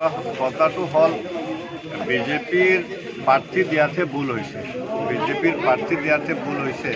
কথাটো হ'ল বিজেপিৰ প্ৰাৰ্থী দিয়াতহে ভুল হৈছে। বিজেপিৰ প্ৰাৰ্থী দিয়াতহে ভুল হৈছে।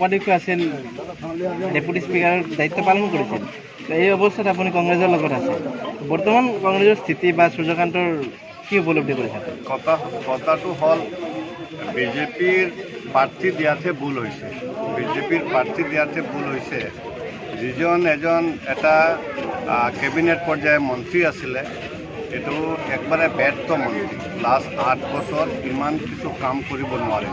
উপাধ্যক্ষ আছিল ডেপুটি স্পিকাৰৰ দায়িত্ব পালন কৰিছিল তো এই অৱস্থাত আপুনি কংগ্ৰেছৰ লগত আছে বৰ্তমান কংগ্ৰেছৰ স্থিতি বা সূৰ্যকান্তৰ কি উপলব্ধি কৰিছে কথা, কথাটো হ'ল বিজেপিৰ প্ৰাৰ্থী দিয়াতহে ভুল হৈছে বিজেপিৰ প্ৰাৰ্থী দিয়াতহে ভুল হৈছে যিজন এজন এটা কেবিনেট পৰ্যায়ৰ মন্ত্ৰী আছিলে এইটো একবাৰে ব্যৰ্থ মন্ত্ৰী লাষ্ট আঠ বছৰ ইমান কিছু কাম কৰিব নোৱাৰে।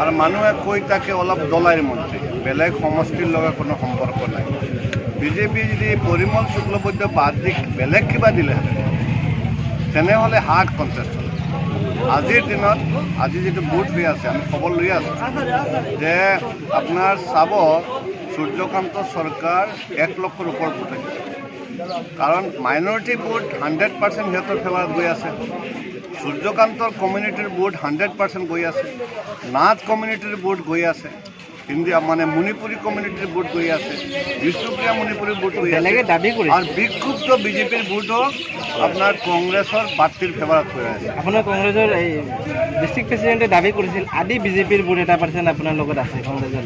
আৰু মানুহে কৈ তাকে অলপ দলাইৰ মন্ত্ৰী বেলেগ সমষ্টিৰ লগত কোনো সম্পৰ্ক নাই। বিজেপি যদি পৰিমল শুক্লবৈদ্য বাদ দি বেলেগ কিবা দিলেহেঁতেন তেনেহ'লে হাৰ্ড কণ্টেষ্ট হ'ল। আজিৰ দিনত, আজি যিটো বুথ হৈ আছে, আমি খবৰ লৈ আছোঁ যে আপোনাৰ চাব সূৰ্যকান্ত চৰকাৰ এক লক্ষৰ ওপৰত আহিছে কাৰণ মাইনৰিটি ভোট হাণ্ড্ৰেড পাৰ্চেণ্ট সিহঁতৰ ফেভাৰত গৈ আছে সূৰ্যকান্তৰ কমিউনিটিৰ ভোট হাণ্ড্ৰেড পাৰ্চেণ্ট গৈ আছে, নাথ কমিউনিটিৰ ভোট গৈ আছে। হিন্দী মানে মণিপুৰী কমিউনিটিৰ ভোট গৈ আছে বিষ্ণুপ্ৰিয়া মণিপুৰীৰ ভোট গৈ আছে। দাবি কৰিছে আৰু বিক্ষুব্ধ বিজেপিৰ ভোটও আপোনাৰ কংগ্ৰেছৰ প্ৰাৰ্থীৰ ফেভাৰত হৈ আছে। আপোনাৰ কংগ্ৰেছৰ এই ডিষ্ট্ৰিক্ট প্ৰেচিডেণ্টে দাবি কৰিছিল আদি বিজেপিৰ বুট এটা পাৰ্চেণ্ট আপোনাৰ লগত আছে কংগ্ৰেছৰ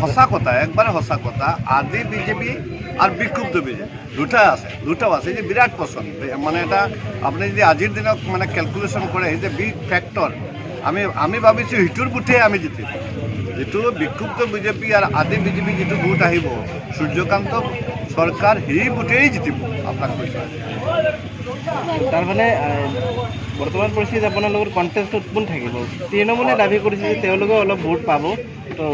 সঁচা কথা একবাৰে সঁচা কথা আদি বিজেপি আৰু বিক্ষুব্ধ বিজেপি দুটা আছে দুটাও আছে যে বিৰাট পচন্দ মানে এটা আপুনি যদি আজিৰ দিনত মানে কেলকুলেশ্যন কৰে এই যে বিগ ফেক্টৰ আমি আমি ভাবিছোঁ সিটোৰ বুথে আমি জিতিম যিটো বিক্ষুব্ধ বিজেপি আৰু আদি বিজেপি যিটো ভোট আহিব সূৰ্যকান্ত চৰকাৰ সেই বুথেই জিতিব আপোনাক কৈছোঁ। তাৰমানে বৰ্তমান পৰিস্থিতিত আপোনাৰ লগত কণ্টেষ্টত কোন থাকিব? তৃণমূলে দাবি কৰিছে যে তেওঁলোকেও অলপ ভোট পাব তো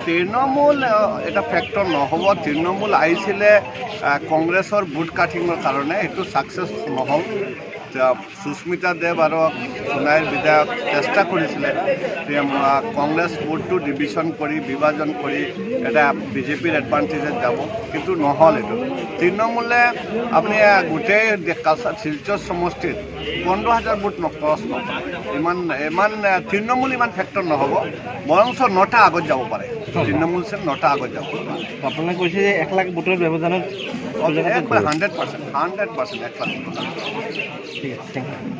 তৃণমূল এটা ফেক্টৰ নহ'ব। তৃণমূল আহিছিলে আহ, কংগ্ৰেছৰ ভোট কাটিঙৰ কাৰণে। সেইটো ছাকচেছ নহ'ল। সুস্মিতা দেৱ আৰু সোণাইৰ বিধায়ক চেষ্টা কৰিছিলে যে, কংগ্ৰেছ ভোটটো ডিভিশ্যন কৰি বিভাজন কৰি এটা বিজেপিৰ এডভান্টেজত যাব কিন্তু নহ'ল এইটো। তৃণমূলে আপুনি গোটেই শিলচৰ সমষ্টিত পোন্ধৰ হাজাৰ ভোট ন ক্ৰছ নকৰে ইমান ইমান তৃণমূল ইমান ফেক্টৰ নহ'ব বৰঞ্চ নটা আগত যাব পাৰে। তৃণমূল চে নটা আগত যাব আপোনালোকে কৈছে যে এক লাখ ভোটৰ ব্যৱধানত হাণ্ড্ৰেড পাৰ্চেণ্ট হাণ্ড্ৰেড পাৰ্চেণ্ট এক লাখ ঠিক আছে থেংক ইউ